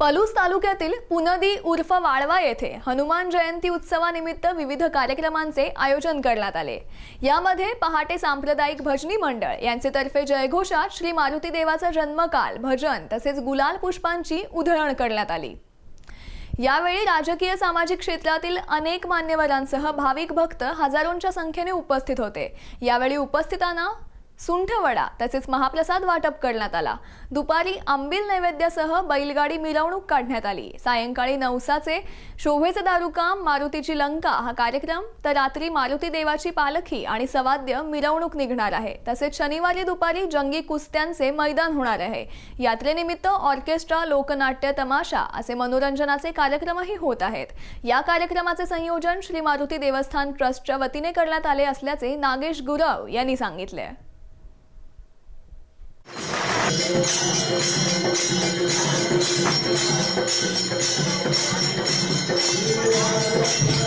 पलूस तालुक्यातील पुनदी उर्फ वाळवा येथे हनुमान जयंती उत्सवानिमित्त विविध कार्यक्रमांचे आयोजन करण्यात आले. यामध्ये पहाटे सांप्रदायिक भजनी मंडळ यांचे तर्फे जयघोषात श्री मारुती देवाचा जन्मकाल भजन तसेच गुलाल पुष्पांची उधळण करण्यात आली. यावेळी राजकीय सामाजिक क्षेत्रातील अनेक मान्यवरांसह भाविक भक्त हजारोंच्या संख्येने उपस्थित होते. यावेळी उपस्थितांना सुंठवडा तसेच महाप्रसाद वाटप करण्यात आला. दुपारी आंबील नैवेद्यासह बैलगाडी मिरवणूक काढण्यात आली. सायंकाळी नवसाचे शोभेचे दारुकाम मारुतीची लंका हा कार्यक्रम तर रात्री मारुती देवाची पालखी आणि सवाद्य मिरवणूक निघणार आहे. तसेच शनिवारी दुपारी जंगी कुस्त्यांचे मैदान होणार आहे. यात्रेनिमित्त ऑर्केस्ट्रा लोकनाट्य तमाशा असे मनोरंजनाचे कार्यक्रमही होत आहेत. या कार्यक्रमाचे संयोजन श्री मारुती देवस्थान ट्रस्टच्या वतीने करण्यात आले असल्याचे नागेश गुरव यांनी सांगितले. Thank you.